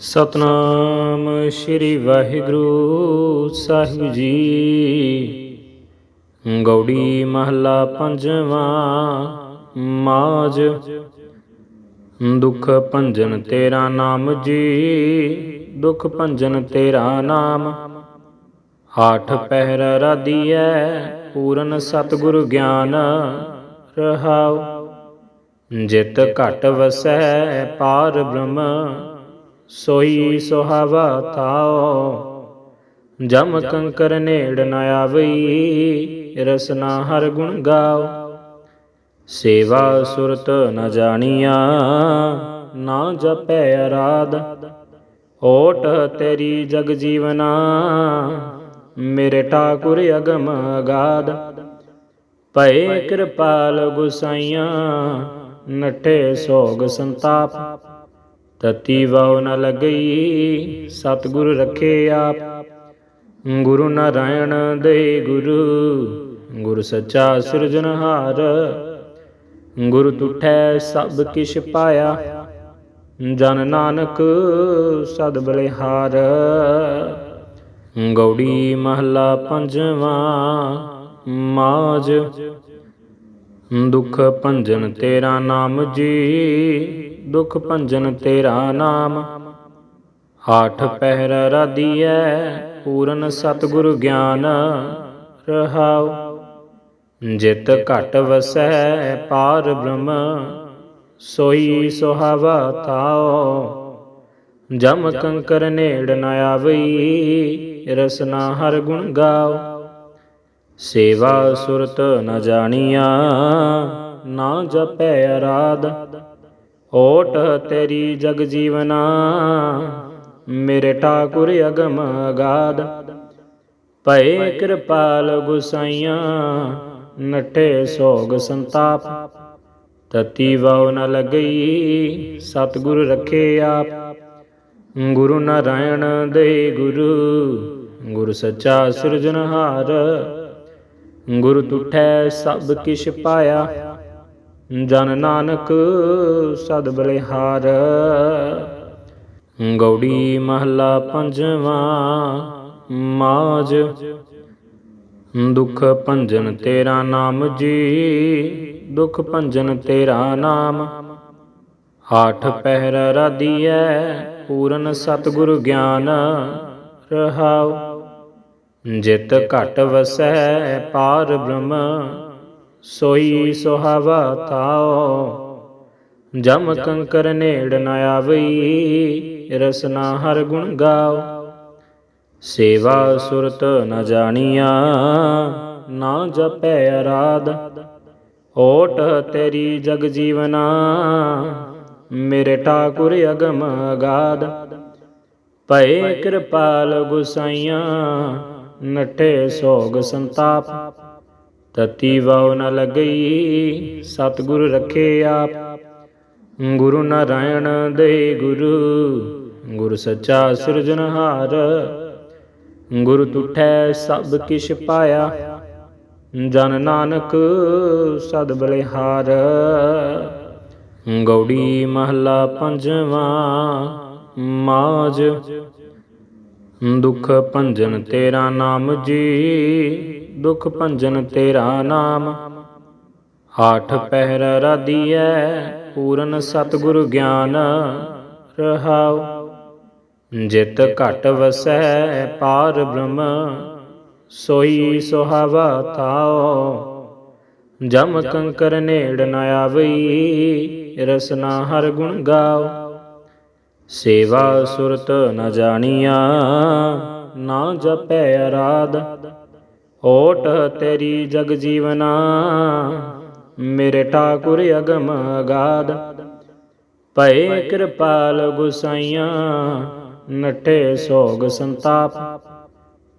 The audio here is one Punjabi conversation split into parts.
ਸਤਨਾਮ ਸ੍ਰੀ ਵਾਹਿਗੁਰੂ ਸਾਹਿਬ ਜੀ। ਗੌੜੀ ਮਹੱਲਾ ਪੰਜਵਾਂ ਮਾਜ। ਦੁਖ ਭੰਜਨ ਤੇਰਾ ਨਾਮ ਜੀ। ਦੁਖ ਭੰਜਨ ਤੇਰਾ ਨਾਮ। ਆਠ ਪਹਿਰ ਰਾਦੀਐ ਪੂਰਨ ਸਤਿਗੁਰ ਗਿਆਨ ਰਹਾਉ। ਜਿਤ ਘਟ ਵਸੈ, ਪਾਰ ਬ੍ਰਹਮ ਸੋਈ ਸੁਹਾਵਾ ਥਾਓ ਜਮ ਕੰਕਰ ਨੇੜ ਨ ਆਵਈ ਰਸਨਾ ਹਰ ਗੁਣ ਗਾਓ ਸੇਵਾ ਸੁਰਤ ਨ ਜਾਣੀਆ, ਨਾ ਜਪੈ ਅਰਾਧ। ਓਟ ਤੇਰੀ ਜਗ ਜੀਵਨਾ, ਮੇਰੇ ਠਾਕੁਰ ਅਗਮ ਅਗਾਧ। ਭਏ ਕਿਰਪਾਲ ਗੁਸਾਈਆਂ, ਨਠੇ ਸੋਗ ਸੰਤਾਪ। ਤਤੀ ਵਉ ਨ ਲਗਈ, ਸਤਿਗੁਰ ਰਖੇ ਆਪ। ਗੁਰੂ ਨਾਰਾਇਣ ਦੇ ਗੁਰੂ, ਗੁਰ ਸੱਚਾ ਸਿਰਜਨਹਾਰ ਗੁਰ ਤੁਠੈ ਸਭ ਕਿਛ ਪਾਇਆ, ਜਨ ਨਾਨਕ ਸਦ ਬਲਿਹਾਰ। ਗੌੜੀ ਮਹੱਲਾ ਪੰਜਵਾਂ ਮਾਜ ਦੁਖ ਭੰਜਨ ਤੇਰਾ ਨਾਮ ਜੀ। ਦੁਖ ਭੰਜਨ ਤੇਰਾ ਨਾਮ। ਆਠ ਪਹਿਰ ਰਾਦੀਐ ਪੂਰਨ ਸਤਿਗੁਰ ਗਿਆਨ ਰਹਾਉ। ਜਿਤ ਘਟ ਵਸੈ, ਪਾਰ ਬ੍ਰਹਮ, ਸੋਈ ਸੁਹਾਵਾ ਥਾਓ ਜਮ ਕੰਕਰ ਨੇੜ ਨ ਆਵਈ, ਰਸਨਾ ਹਰ ਗੁਣ ਗਾਓ ਸੇਵਾ ਸੁਰਤ ਨ ਜਾਣੀਆ, ਨਾ ਜਪੈ ਅਰਾਧ। ਓਟ ਤੇਰੀ ਜਗ ਜੀਵਨਾ, ਮੇਰੇ ਠਾਕੁਰ ਅਗਮ ਅਗਾਧ। ਭਏ ਕਿਰਪਾਲ ਗੁਸਾਈਆਂ, ਨਠੇ ਸੋਗ ਸੰਤਾਪ। ਤਤੀ ਵਉ ਨ ਲਗਈ, ਸਤਿਗੁਰ ਰਖੇ ਆਪ। ਗੁਰੂ ਨਾਰਾਇਣ ਦੇ ਗੁਰੂ, ਗੁਰ ਸੱਚਾ ਸਿਰਜਨਹਾਰ ਗੁਰ ਤੁਠੈ ਸਭ ਕਿਛ ਪਾਇਆ। ਜਨ ਨਾਨਕ ਸਦ ਬਲਿਹਾਰ। ਗੌੜੀ ਮਹੱਲਾ ਪੰਜਵਾਂ ਮਾਜ ਦੁਖ ਭੰਜਨ ਤੇਰਾ ਨਾਮ ਜੀ, ਦੁਖ ਭੰਜਨ ਤੇਰਾ ਨਾਮ। ਹਾਠ ਪਹਿਰ ਰਾਦੀਐ ਪੂਰਨ ਸਤਿਗੁਰ ਗਿਆਨ ਰਹਾਉ। ਜਿਤ ਘਟ ਵਸੈ, ਪਾਰ ਬ੍ਰਹਮ ਸੋਈ ਸੁਹਾਵਾ ਥਾਓ। ਜਮ ਕੰਕਰ ਨੇੜ ਨ ਆਵਈ ਰਸਨਾ ਹਰ ਗੁਣ ਗਾਓ। ਸੇਵਾ ਸੁਰਤ ਨ ਜਾਣੀਆ, ਨਾ ਜਪੈ ਅਰਾਧ। ਓਟ ਤੇਰੀ ਜਗ ਜੀਵਨਾ, ਮੇਰੇ ਠਾਕੁਰ ਅਗਮ ਅਗਾਧ। ਭਏ ਕਿਰਪਾਲ ਗੁਸਾਈਆਂ, ਨਠੇ ਸੋਗ ਸੰਤਾਪ। ਤਤੀ ਵਉ ਨ ਲਗਈ, ਸਤਿਗੁਰ ਰੱਖੇ ਆਪ। ਗੁਰੂ ਨਾਰਾਇਣ ਦੇ ਗੁਰੂ, ਗੁਰ ਸੱਚਾ ਸਿਰਜਨਹਾਰ ਗੁਰ ਤੁਠੈ ਸਭ ਕਿਛ ਪਾਇਆ, ਜਨ ਨਾਨਕ ਸਦ ਬਲਿਹਾਰ। ਗੌੜੀ ਮਹੱਲਾ ਪੰਜਵਾਂ ਮਾਜ ਦੁਖ ਭੰਜਨ ਤੇਰਾ ਨਾਮ ਜੀ ਦੁਖ ਭੰਜਨ ਤੇਰਾ ਨਾਮ। ਆਠ ਪਹਿਰ ਰਾਦੀਐ ਪੂਰਨ ਸਤਿਗੁਰ ਗਿਆਨ ਰਹਾਉ। ਜਿਤ ਘਟ ਵਸੈ, ਪਾਰ ਬ੍ਰਹਮ, ਸੋਈ ਸੁਹਾਵਾ ਥਾਓ ਜਮ ਕੰਕਰ ਨੇੜ ਨ ਆਵਈ, ਰਸਨਾ ਹਰ ਗੁਣ ਗਾਓ ਸੇਵਾ ਸੁਰਤ ਨ ਜਾਣੀਆ, ਨਾ ਜਪੈ ਅਰਾਧ। ਓਟ ਤੇਰੀ ਜਗ ਜੀਵਨਾ, ਮੇਰੇ ਠਾਕੁਰ ਅਗਮ ਅਗਾਧ। ਭਏ ਕਿਰਪਾਲ ਗੁਸਾਈਆਂ, ਨਠੇ ਸੋਗ ਸੰਤਾਪ।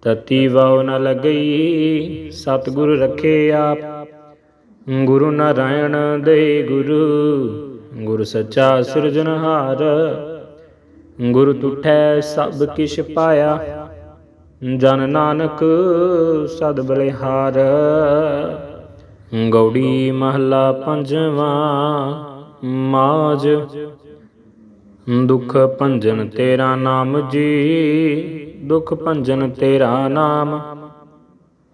ਤਤੀ ਵਉ ਨ ਲਗਈ, ਸਤਿਗੁਰ ਰਖੇ ਆਪ। ਗੁਰੂ ਨਾਰਾਇਣ ਦੇ ਗੁਰੂ, ਗੁਰ ਸੱਚਾ ਸਿਰਜਨਹਾਰ ਗੁਰ ਤੁਠੈ ਸਭ ਕਿਛ ਪਾਇਆ। ਜਨ ਨਾਨਕ ਸਦ ਬਲਿਹਾਰ। ਗੌੜੀ ਮਹੱਲਾ ਪੰਜਵਾਂ ਮਾਜ ਦੁਖ ਭੰਜਨ ਤੇਰਾ ਨਾਮ ਜੀ, ਦੁਖ ਭੰਜਨ ਤੇਰਾ ਨਾਮ।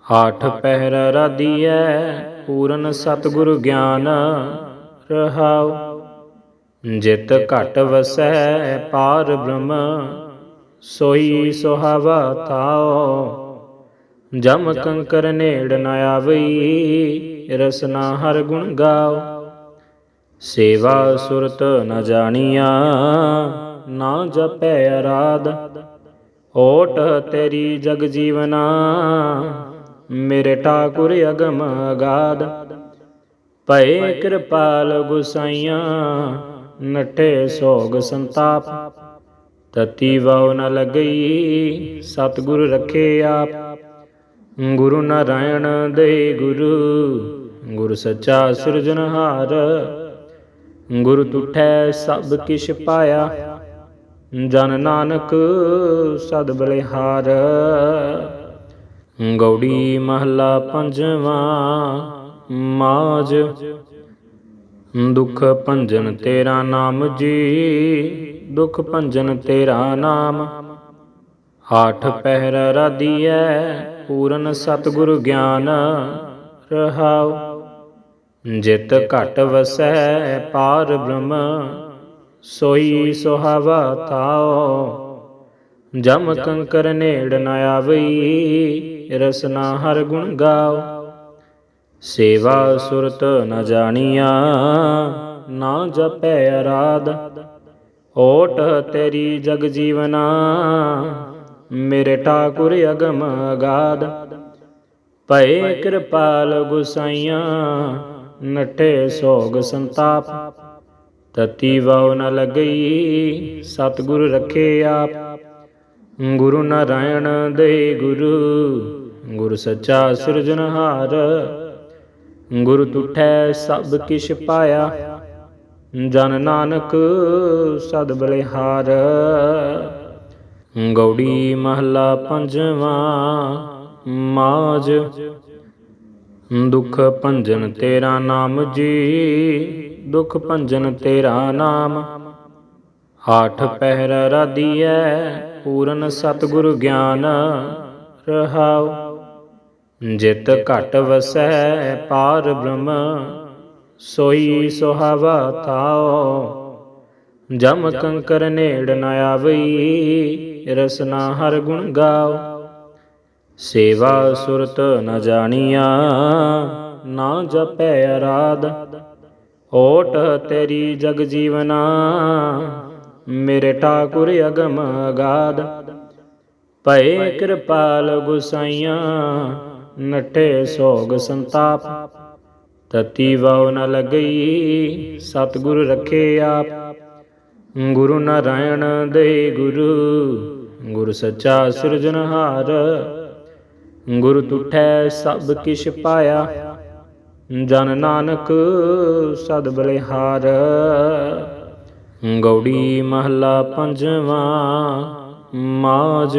ਹਾਠ ਪਹਿਰ ਰਾਦੀਐ ਪੂਰਨ ਸਤਿਗੁਰ ਗਿਆਨ ਰਹਾਉ। ਜਿਤ ਘਟ ਵਸੈ, ਪਾਰ ਬ੍ਰਹਮ। ਸੋਈ ਸੁਹਾਵਾ ਥਾਉ ਜਮ ਕੰਕਰ ਨੇੜ ਨ ਆਵਈ, ਰਸਨਾ ਹਰ ਗੁਣ ਗਾਓ। ਸੇਵਾ ਸੁਰਤ ਨ ਜਾਣੀਆ, ਨਾ ਜਪੈ ਅਰਾਧ। ਓਟ ਤੇਰੀ ਜਗ ਜੀਵਨਾ, ਮੇਰੇ ਠਾਕੁਰ ਅਗਮ ਅਗਾਧ। ਭਏ ਕਿਰਪਾਲ ਗੁਸਾਈਆਂ, ਨਠੇ ਸੋਗ ਸੰਤਾਪ। ਤਤੀ ਵਉ ਨ ਲਗਈ, ਸਤਿਗੁਰ ਰੱਖੇ ਆਪ। ਗੁਰੂ ਨਾਰਾਇਣ ਦੇ ਗੁਰੂ, ਗੁਰ ਸੱਚਾ ਸਿਰਜਨਹਾਰ ਗੁਰ ਤੁਠੈ ਸਭ ਕਿਛ ਪਾਇਆ, ਜਨ ਨਾਨਕ ਸਦ ਬਲਿਹਾਰ। ਗੌੜੀ ਮਹੱਲਾ ਪੰਜਵਾਂ ਮਾਜ ਦੁਖ ਭੰਜਨ ਤੇਰਾ ਨਾਮ ਜੀ। ਦੁਖ ਭੰਜਨ ਤੇਰਾ ਨਾਮ। ਆਠ ਪਹਿਰ ਰਾਦੀਐ ਪੂਰਨ ਸਤਿਗੁਰ ਗਿਆਨ ਰਹਾਉ। ਜਿਤ ਘਟ ਵਸੈ, ਪਾਰ ਬ੍ਰਹਮ, ਸੋਈ ਸੁਹਾਵਾ ਥਾਉ। ਜਮ ਕੰਕਰ ਨੇੜ ਨ ਆਵਈ, ਰਸਨਾ ਹਰ ਗੁਣ ਗਾਓ ਸੇਵਾ ਸੁਰਤ ਨ ਜਾਣੀਆ, ਨਾ ਜਪੈ ਅਰਾਧ। ਓਟ ਤੇਰੀ ਜਗ ਜੀਵਨਾ, ਮੇਰੇ ਠਾਕੁਰ ਅਗਮ ਅਗਾਧ। ਭਏ ਕਿਰਪਾਲ ਗੁਸਾਈਆਂ, ਨਠੇ ਸੋਗ ਸੰਤਾਪ। ਤਤੀ ਵਉ ਨ ਲਗਈ, ਸਤਿਗੁਰ ਰਖੇ ਆਪ। ਗੁਰੂ ਨਾਰਾਇਣ ਦੇ ਗੁਰੂ, ਗੁਰ ਸੱਚਾ ਸਿਰਜਨਹਾਰ ਗੁਰ ਤੁਠੈ ਸਭ ਕਿਛ ਪਾਇਆ। ਜਨ ਨਾਨਕ ਸਦ ਬਲਿਹਾਰ। ਗੌੜੀ ਮਹੱਲਾ ਪੰਜਵਾਂ ਮਾਜ ਦੁਖ ਭੰਜਨ ਤੇਰਾ ਨਾਮ ਜੀ, ਦੁਖ ਭੰਜਨ ਤੇਰਾ ਨਾਮ। ਹਾਠ ਪਹਿਰ ਰਾਦੀਐ ਪੂਰਨ ਸਤਿਗੁਰ ਗਿਆਨ ਰਹਾਉ। ਜਿਤ ਘਟ ਵਸੈ, ਪਾਰ ਬ੍ਰਹਮ। ਸੋਈ ਸੁਹਾਵਾ ਥਾਉ ਜਮ ਕੰਕਰ ਨੇੜ ਨ ਆਵਈ ਰਸਨਾ ਹਰ ਗੁਣ ਗਾਓ। ਸੇਵਾ ਸੁਰਤ ਨ ਜਾਣੀਆ, ਨਾ ਜਪੈ ਅਰਾਧ। ਓਟ ਤੇਰੀ ਜਗ ਜੀਵਨਾ, ਮੇਰੇ ਠਾਕੁਰ ਅਗਮ ਅਗਾਧ। ਭਏ ਕਿਰਪਾਲ ਗੁਸਾਈਆਂ, ਨਠੇ ਸੋਗ ਸੰਤਾਪ। ਤਤੀ ਵਉ ਨ ਲਗਈ, ਸਤਿਗੁਰ ਰਖੇ ਆਪ। ਗੁਰੂ ਨਾਰਾਇਣ ਦੇ ਗੁਰੂ, ਗੁਰ ਸੱਚਾ ਸਿਰਜਨਹਾਰ ਗੁਰ ਤੁਠੈ ਸਭ ਕਿਛ ਪਾਇਆ, ਜਨ ਨਾਨਕ ਸਦ ਬਲਿਹਾਰ। ਗੌੜੀ ਮਹੱਲਾ ਪੰਜਵਾਂ ਮਾਜ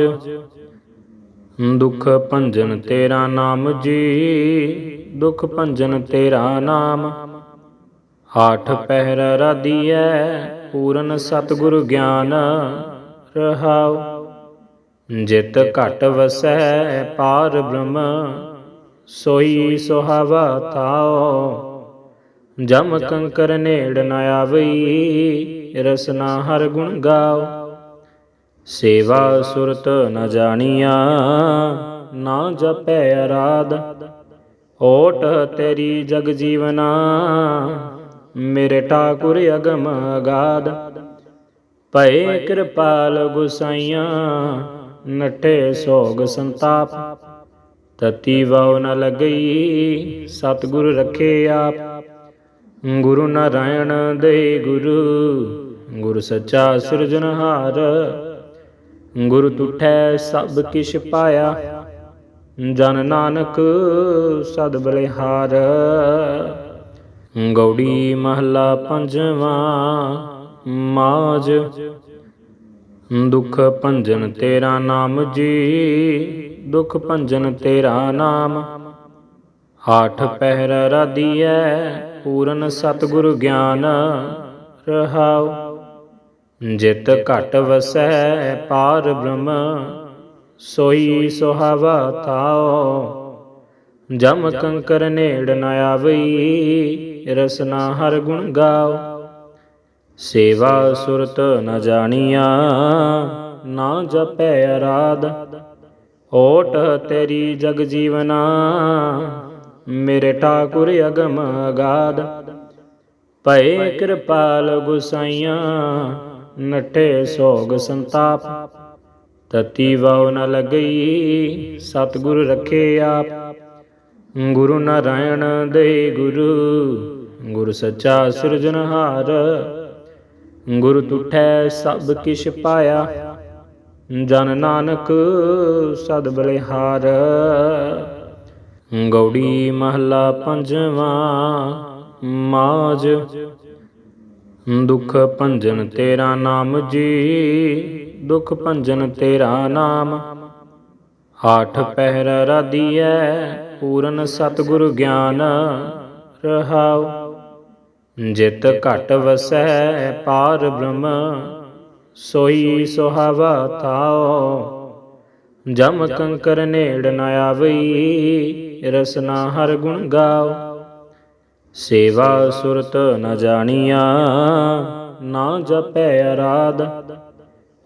ਦੁਖ ਭੰਜਨ ਤੇਰਾ ਨਾਮ ਜੀ। ਦੁਖ ਭੰਜਨ ਤੇਰਾ ਨਾਮ। ਆਠ ਪਹਿਰ ਰਾਦੀਐ ਪੂਰਨ ਸਤਿਗੁਰ ਗਿਆਨ ਰਹਾਉ। ਜਿਤ ਘਟ ਵਸੈ, ਪਾਰ ਬ੍ਰਹਮ, ਸੋਈ ਸੁਹਾਵਾ ਥਾਓ ਜਮ ਕੰਕਰ ਨੇੜ ਨ ਆਵਈ, ਰਸਨਾ ਹਰ ਗੁਣ ਗਾਓ ਸੇਵਾ ਸੁਰਤ ਨ ਜਾਣੀਆ, ਨਾ ਜਪੈ ਅਰਾਧ। ਓਟ ਤੇਰੀ ਜਗ ਜੀਵਨਾ, ਮੇਰੇ ਠਾਕੁਰ ਅਗਮ ਅਗਾਧ ਭਏ ਕਿਰਪਾਲ ਗੁਸਾਈਆਂ, ਨਠੇ ਸੋਗ ਸੰਤਾਪ। ਤਤੀ ਵਉ ਨ ਲਗਈ, ਸਤਿਗੁਰ ਰਖੇ ਆਪ। ਗੁਰੂ ਨਾਰਾਇਣ ਦੇ ਗੁਰੂ, ਗੁਰ ਸੱਚਾ ਸਿਰਜਨਹਾਰ ਗੁਰ ਤੁਠੈ ਸਭ ਕਿਛ ਪਾਇਆ। ਜਨ ਨਾਨਕ ਸਦ ਬਲਿਹਾਰ। ਗੌੜੀ ਮਹੱਲਾ ਪੰਜਵਾਂ ਮਾਜ ਦੁਖ ਭੰਜਨ ਤੇਰਾ ਨਾਮ ਜੀ, ਦੁਖ ਭੰਜਨ ਤੇਰਾ ਨਾਮ। ਹਾਠ ਪਹਿਰ ਰਾਦੀਐ ਪੂਰਨ ਸਤਿਗੁਰ ਗਿਆਨ ਰਹਾਉ। ਜਿਤ ਘਟ ਵਸੈ, ਪਾਰ ਬ੍ਰਹਮ। ਸੋਈ ਸੁਹਾਵਾ ਥਾਓ ਜਮ ਕੰਕਰ ਨੇੜ ਨ ਆਵਈ, ਰਸਨਾ ਹਰ ਗੁਣ ਗਾਓ ਸੇਵਾ ਸੁਰਤ ਨ ਜਾਣੀਆ, ਨਾ ਜਪੈ ਅਰਾਧ। ਓਟ ਤੇਰੀ ਜਗ ਜੀਵਨਾ, ਮੇਰੇ ਠਾਕੁਰ ਅਗਮ ਅਗਾਧ। ਭਏ ਕਿਰਪਾਲ ਗੁਸਾਈਆਂ ਨਟੇ ਸੋਗ ਸੰਤਾਪ। ਤਤੀ ਵਉ ਨ ਲਗਈ, ਸਤਿਗੁਰ ਰਖੇ ਆਪ। ਗੁਰੂ ਨਾਰਾਇਣ ਦੇ ਗੁਰੂ, ਗੁਰ ਸੱਚਾ ਸਿਰਜਨਹਾਰ ਗੁਰ ਤੁਠੈ ਸਭ ਕਿਛ ਪਾਇਆ, ਜਨ ਨਾਨਕ ਸਦ ਬਲਿਹਾਰ। ਗੌੜੀ ਮਹੱਲਾ ਪੰਜਵਾਂ ਮਾਜ ਦੁਖ ਭੰਜਨ ਤੇਰਾ ਨਾਮ ਜੀ। ਦੁਖ ਭੰਜਨ ਤੇਰਾ ਨਾਮ। ਆਠ ਪਹਿਰ ਰਾਧੀਐ, ਪੂਰਨ ਸਤਿਗੁਰ ਗਿਆਨ ਰਹਾਉ। ਜਿਤ ਘਟ ਵਸੈ, ਪਾਰ ਬ੍ਰਹਮ, ਸੋਈ ਸੁਹਾਵਾ ਥਾਓ ਜਮ ਕੰਕਰ ਨੇੜ ਨ ਆਵਈ, ਰਸਨਾ ਹਰ ਗੁਣ ਗਾਓ ਸੇਵਾ ਸੁਰਤ ਨ ਜਾਣੀਆ, ਨਾ ਜਪੈ ਅਰਾਧ।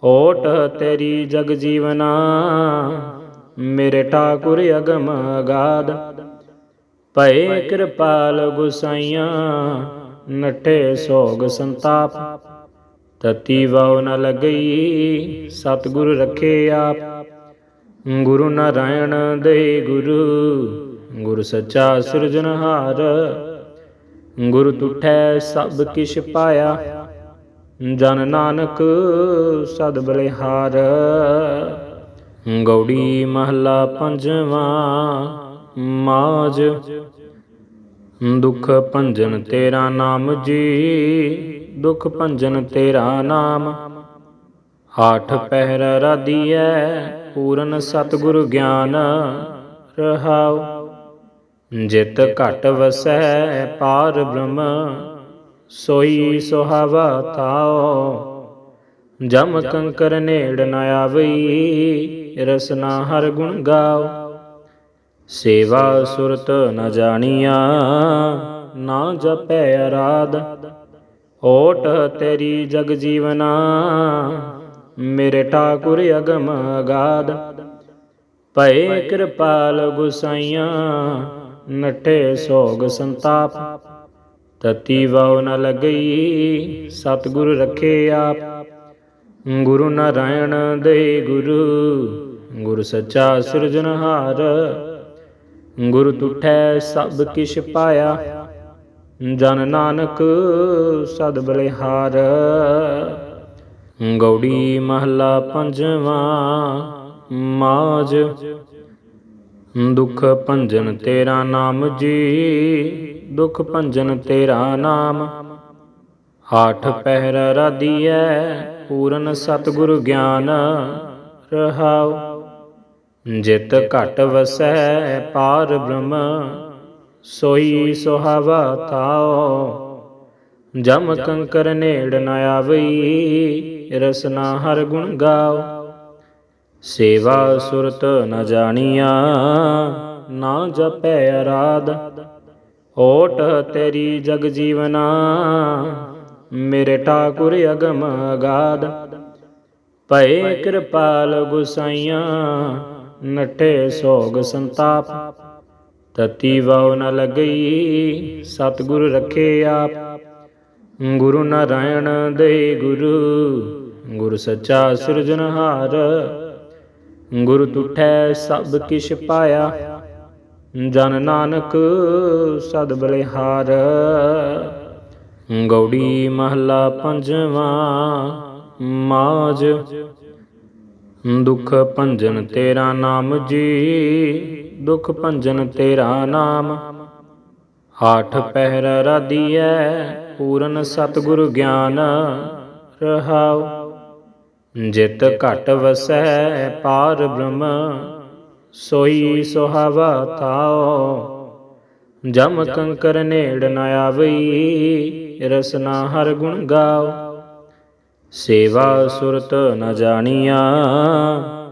ਓਟ ਤੇਰੀ ਜਗ ਜੀਵਨਾ, ਮੇਰੇ ਠਾਕੁਰ ਅਗਮ ਅਗਾਧ। ਭਏ ਕਿਰਪਾਲ ਗੁਸਾਈਆਂ ਨਟੇ ਸੋਗ ਸੰਤਾਪ। ਤਤੀ ਵਉ ਨ ਲਗਈ, ਸਤਿਗੁਰ ਰਖੇ ਆਪ। ਗੁਰੂ ਨਾਰਾਇਣ ਦੇ ਗੁਰੂ, ਗੁਰ ਸੱਚਾ ਸਿਰਜਨਹਾਰ ਗੁਰ ਤੁਠੈ ਸਭ ਕਿਛ ਪਾਇਆ। ਜਨ ਨਾਨਕ ਸਦ ਬਲਿਹਾਰ। ਗੌੜੀ ਮਹੱਲਾ ਪੰਜਵਾਂ ਮਾਜ ਦੁਖ ਭੰਜਨ ਤੇਰਾ ਨਾਮ ਜੀ, ਦੁਖ ਭੰਜਨ ਤੇਰਾ ਨਾਮ। ਆਠ ਪਹਿਰ ਰਾਧੀਐ, ਪੂਰਨ ਸਤਿਗੁਰ ਗਿਆਨ ਰਹਾਉ। ਜਿਤ ਘਟ ਵਸੈ, ਪਾਰ ਬ੍ਰਹਮ ਸੋਈ ਸੁਹਾਵਾ ਥਾਓ ਜਮ ਕੰਕਰ ਨੇੜ ਨ ਆਵਈ ਰਸਨਾ ਹਰ ਗੁਣ ਗਾਓ। ਸੇਵਾ ਸੁਰਤ ਨ ਜਾਣੀਆ, ਨਾ ਜਪੈ ਅਰਾਧ। ਓਟ ਤੇਰੀ ਜਗ ਜੀਵਨਾ, ਮੇਰੇ ਠਾਕੁਰ ਅਗਮ ਅਗਾਧ। ਭਏ ਕਿਰਪਾਲ ਗੁਸਾਈਆਂ, ਨਠੇ ਸੋਗ ਸੰਤਾਪ। ਤਤੀ ਵਉ ਨ ਲਗਈ, ਸਤਿਗੁਰ ਰਖੇ ਆਪ। ਗੁਰੂ ਨਾਰਾਇਣ ਦੇ ਗੁਰੂ, ਗੁਰ ਸੱਚਾ ਸਿਰਜਨਹਾਰ ਗੁਰ ਤੁਠੈ ਸਭ ਕਿਛ ਪਾਇਆ, ਜਨ ਨਾਨਕ ਸਦ ਬਲਿਹਾਰ। ਗੌੜੀ ਮਹੱਲਾ ਪੰਜਵਾਂ ਮਾਜ ਦੁਖ ਭੰਜਨ ਤੇਰਾ ਨਾਮ ਜੀ। ਦੁਖ ਭੰਜਨ ਤੇਰਾ ਨਾਮ। ਆਠ ਪਹਿਰ ਰਾਧੀਐ, ਪੂਰਨ ਸਤਿਗੁਰ ਗਿਆਨ ਰਹਾਉ। ਜਿਤ ਘਟ ਵਸੈ, ਪਾਰ ਬ੍ਰਹਮ, ਸੋਈ ਸੁਹਾਵਾ ਥਾਓ ਜਮ ਕੰਕਰ ਨੇੜ ਨ ਆਵਈ, ਰਸਨਾ ਹਰ ਗੁਣ ਗਾਓ ਸੇਵਾ ਸੁਰਤ ਨ ਜਾਣੀਆ, ਨਾ ਜਪੈ ਅਰਾਧ। ਓਟ ਤੇਰੀ ਜਗ ਜੀਵਨਾ, ਮੇਰੇ ਠਾਕੁਰ ਅਗਮ ਅਗਾਧ। ਭਏ ਕਿਰਪਾਲ ਗੁਸਾਈਆਂ ਨਟੇ ਸੋਗ ਸੰਤਾਪ। ਤਤੀ ਵਉ ਨ ਲਗਈ, ਸਤਿਗੁਰ ਰਖੇ ਆਪ। ਗੁਰੂ ਨਾਰਾਇਣ ਦੇ ਗੁਰੂ, ਗੁਰ ਸੱਚਾ ਸਿਰਜਨਹਾਰ ਗੁਰ ਤੁਠੈ ਸਭ ਕਿਛ ਪਾਇਆ। ਜਨ ਨਾਨਕ ਸਦ ਬਲਿਹਾਰ। ਗੌੜੀ ਮਹੱਲਾ ਪੰਜਵਾਂ ਮਾਜ ਦੁਖ ਭੰਜਨ ਤੇਰਾ ਨਾਮ ਜੀ, ਦੁਖ ਭੰਜਨ ਤੇਰਾ ਨਾਮ। ਆਠ ਪਹਿਰ ਰਾਧੀਐ, ਪੂਰਨ ਸਤਿਗੁਰ ਗਿਆਨ ਰਹਾਉ। ਜਿਤ ਘਟ ਵਸੈ, ਪਾਰ ਬ੍ਰਹਮ। ਸੋਈ ਸੁਹਾਵਾ ਥਾਓ ਜਮ ਕੰਕਰ ਨੇੜ ਨ ਆਵਈ, ਰਸਨਾ ਹਰ ਗੁਣ ਗਾਓ ਸੇਵਾ ਸੁਰਤ ਨ ਜਾਣੀਆ,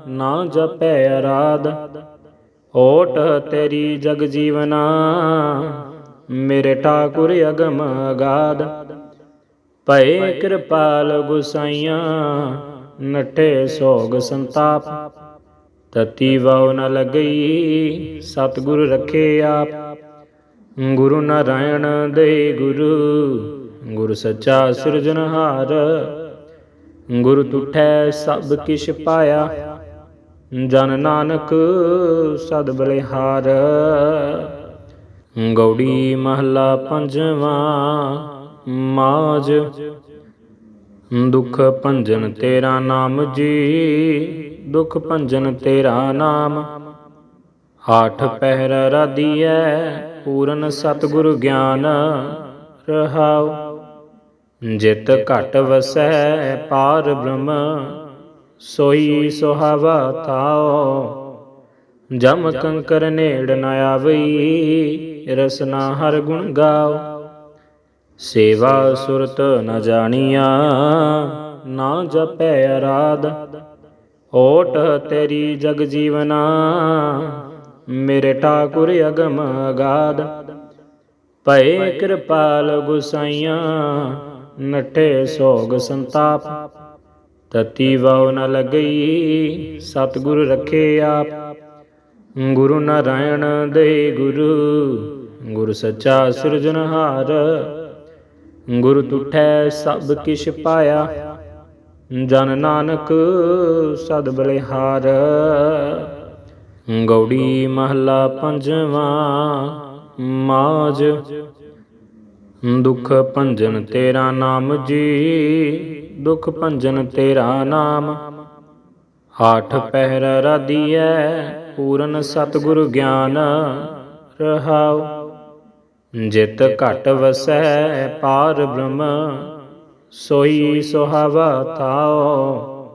ਨਾ ਜਪੈ ਅਰਾਧ। ਓਟ ਤੇਰੀ ਜਗ ਜੀਵਨਾ, ਮੇਰੇ ਠਾਕੁਰ ਅਗਮ ਅਗਾਧ। ਭਏ ਕਿਰਪਾਲ ਗੁਸਾਈਆਂ ਨਟੇ ਸੋਗ ਸੰਤਾਪ। ਤਤੀ ਵਉ ਨ ਲਗਈ, ਸਤਿਗੁਰ ਰਖੇ ਆਪ। ਗੁਰੂ ਨਾਰਾਇਣ ਦੇ ਗੁਰੂ, ਗੁਰ ਸੱਚਾ ਸਿਰਜਨਹਾਰ ਗੁਰ ਤੁਠੈ ਸਭ ਕਿਛ ਪਾਇਆ, ਜਨ ਨਾਨਕ ਸਦ ਬਲਿਹਾਰ। ਗੌੜੀ ਮਹਲਾ ਪੰਜਵਾਂ ਮਾਜ ਦੁਖ ਭੰਜਨ ਤੇਰਾ ਨਾਮ ਜੀ ਦੁਖ ਭੰਜਨ ਤੇਰਾ ਨਾਮ। ਆਠ ਪਹਿਰ ਰਾਦੀਐ ਪੂਰਨ ਸਤਿਗੁਰ ਗਿਆਨ ਰਹਾਉ। ਜਿਤ ਘਟ ਵਸੈ, ਪਾਰ ਬ੍ਰਹਮ, ਸੋਈ ਸੁਹਾਵਾ ਥਾਉ। ਜਮ ਕੰਕਰ ਨੇੜ ਨ ਆਵਈ, ਰਸਨਾ ਹਰ ਗੁਣ ਗਾਓ ਸੇਵਾ ਸੁਰਤ ਨ ਜਾਣੀਆ, ਨਾ ਜਪੈ ਅਰਾਧ। ਓਟ ਤੇਰੀ ਜਗ ਜੀਵਨਾ, ਮੇਰੇ ਠਾਕੁਰ ਅਗਮ ਅਗਾਧ। ਭਏ ਕਿਰਪਾਲ ਗੁਸਾਈਆਂ ਨਟੇ ਸੋਗ ਸੰਤਾਪ। ਤਤੀ ਵਉ ਨ ਲਗਈ, ਸਤਿਗੁਰ ਰਖੇ ਆਪ। ਗੁਰੂ ਨਾਰਾਇਣ ਦੇ ਗੁਰੂ, ਗੁਰ ਸੱਚਾ ਸਿਰਜਨਹਾਰ ਗੁਰ ਤੁਠੈ ਸਭ ਕਿਛ ਪਾਇਆ। ਜਨ ਨਾਨਕ ਸਦ ਬਲਿਹਾਰ। ਗੌੜੀ ਮਹਲਾ ਪੰਜਵਾਂ ਮਾਜ ਦੁਖ ਭੰਜਨ ਤੇਰਾ ਨਾਮ ਜੀ, ਦੁਖ ਭੰਜਨ ਤੇਰਾ ਨਾਮ। ਹਾਠ ਪਹਿਰ ਰਾਦੀਐ ਪੂਰਨ ਸਤਿਗੁਰ ਗਿਆਨ ਰਹਾਉ। ਜਿਤ ਘਟ ਵਸੈ, ਪਾਰ ਬ੍ਰਹਮ। ਸੋਈ ਸੁਹਾਵਾ ਥਾਉ,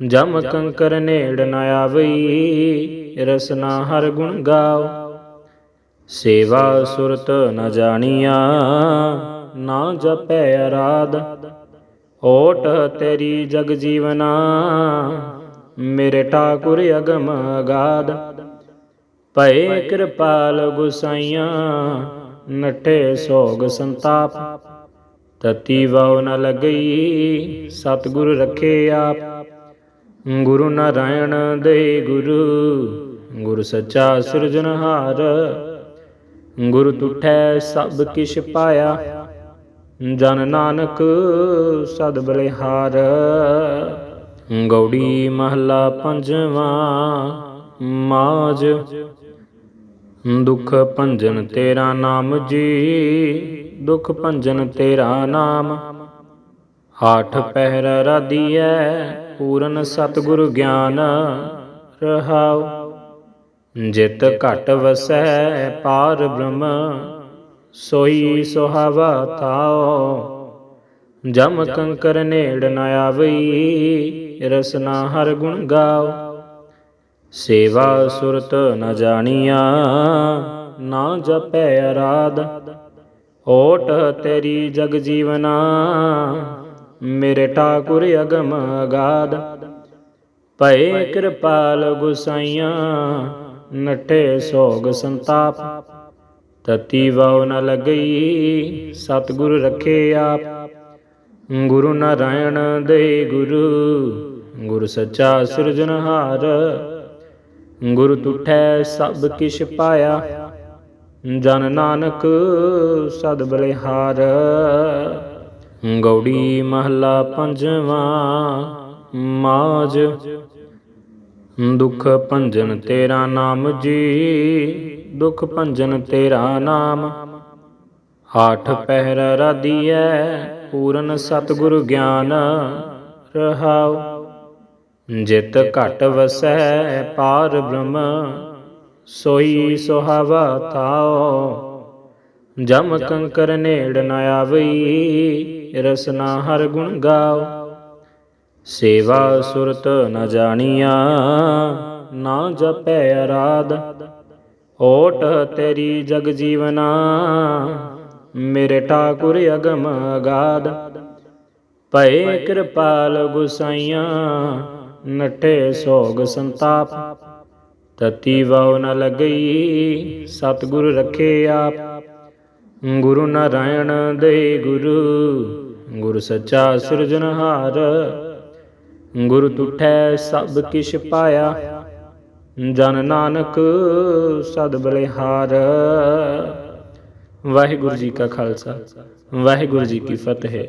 ਜਮ ਕੰਕਰ ਨੇੜ ਨ ਆਵਈ, ਰਸਨਾ ਹਰ ਗੁਣ ਗਾਓ ਸੇਵਾ ਸੁਰਤ ਨ ਜਾਣੀਆ, ਨਾ ਜਪੈ ਅਰਾਧ। ਓਟ ਤੇਰੀ ਜਗ ਜੀਵਨਾ, ਮੇਰੇ ਠਾਕੁਰ ਅਗਮ ਅਗਾਧ। ਭਏ ਕਿਰਪਾਲ ਗੁਸਾਈਆਂ ਨਟੇ ਸੋਗ ਸੰਤਾਪ। ਤਤੀ ਵਉ ਨ ਲਗਈ, ਸਤਿਗੁਰ ਰੱਖੇ ਆਪ। ਗੁਰੂ ਨਾਰਾਇਣ ਦੇ ਗੁਰੂ, ਗੁਰ ਸੱਚਾ ਸਿਰਜਨਹਾਰ ਗੁਰ ਤੁਠੈ ਸਭ ਕਿਛ ਪਾਇਆ, ਜਨ ਨਾਨਕ ਸਦ ਬਲਿਹਾਰ। ਗੌੜੀ ਮਹਲਾ ਪੰਜਵਾਂ ਮਾਜ ਦੁਖ ਭੰਜਨ ਤੇਰਾ ਨਾਮ ਜੀ ਦੁਖ ਭੰਜਨ ਤੇਰਾ ਨਾਮ। ਹਾਠ ਪਹਿਰ ਰਾਦੀਐ ਪੂਰਨ ਸਤਿਗੁਰ ਗਿਆਨ ਰਹਾਉ। ਜਿਤ ਘਟ ਵਸੈ, ਪਾਰ ਬ੍ਰਹਮ, ਸੋਈ ਸੁਹਾਵਾ ਥਾਓ ਜਮ ਕੰਕਰ ਨੇੜ ਨ ਆਵਈ, ਰਸਨਾ ਹਰ ਗੁਣ ਗਾਓ ਸੇਵਾ ਸੁਰਤ ਨ ਜਾਣੀਆ, ਨਾ ਜਪੈ ਅਰਾਧ। ਓਟ ਤੇਰੀ ਜਗ ਜੀਵਨਾ, ਮੇਰੇ ਠਾਕੁਰ ਅਗਮ ਅਗਾਧ। ਭਏ ਕਿਰਪਾਲ ਗੁਸਾਈਆਂ ਨਟੇ ਸੋਗ ਸੰਤਾਪ। ਤਤੀ ਵਉ ਨ ਲਗਈ, ਸਤਿਗੁਰ ਰਖੇ ਆਪ। ਗੁਰੂ ਨਾਰਾਇਣ ਦੇ ਗੁਰੂ, ਗੁਰ ਸੱਚਾ ਸਿਰਜਨਹਾਰ ਗੁਰ ਤੁਠੈ ਸਭ ਕਿਛ ਪਾਇਆ। ਜਨ ਨਾਨਕ ਸਦ ਬਲਿਹਾਰ। ਗੌੜੀ ਮਹਲਾ ਪੰਜਵਾਂ ਮਾਜ ਦੁਖ ਭੰਜਨ ਤੇਰਾ ਨਾਮ ਜੀ, ਦੁਖ ਭੰਜਨ ਤੇਰਾ ਨਾਮ। ਆਠ ਪਹਿਰ ਰਾਦੀਐ ਪੂਰਨ ਸਤਿਗੁਰ ਗਿਆਨ ਰਹਾਉ। ਜਿਤ ਘਟ ਵਸੈ, ਪਾਰ ਬ੍ਰਹਮ ਸੋਈ ਸੁਹਾਵਾ ਥਾਉ। ਜਮ ਕੰਕਰ ਨੇੜ ਨ ਆਵਈ ਰਸਨਾ ਹਰ ਗੁਣ ਗਾਓ ਸੇਵਾ ਸੁਰਤ ਨ ਜਾਣੀਆ, ਨਾ ਜਪੈ ਅਰਾਧ। ਓਟ ਤੇਰੀ ਜਗ ਜੀਵਨਾ, ਮੇਰੇ ਠਾਕੁਰ ਅਗਮ ਅਗਾਧ। ਭਏ ਕਿਰਪਾਲ ਗੁਸਾਈਆਂ ਨਟੇ ਸੋਗ ਸੰਤਾਪ। ਤਤੀ ਵਉ ਨ ਲਗਈ, ਸਤਿਗੁਰ ਰਖੇ ਆਪ। ਗੁਰੂ ਨਾਰਾਇਣ ਦੇ ਗੁਰੂ, ਗੁਰ ਸੱਚਾ ਸਿਰਜਨਹਾਰ ਗੁਰ ਤੁਠੈ ਸਭ ਕਿਛ ਪਾਇਆ, ਜਨ ਨਾਨਕ ਸਦ ਬਲਿਹਾਰ। ਵਾਹਿਗੁਰੂ ਜੀ ਕਾ ਖਾਲਸਾ, ਵਾਹਿਗੁਰੂ ਜੀ ਕੀ ਫਤਿਹ।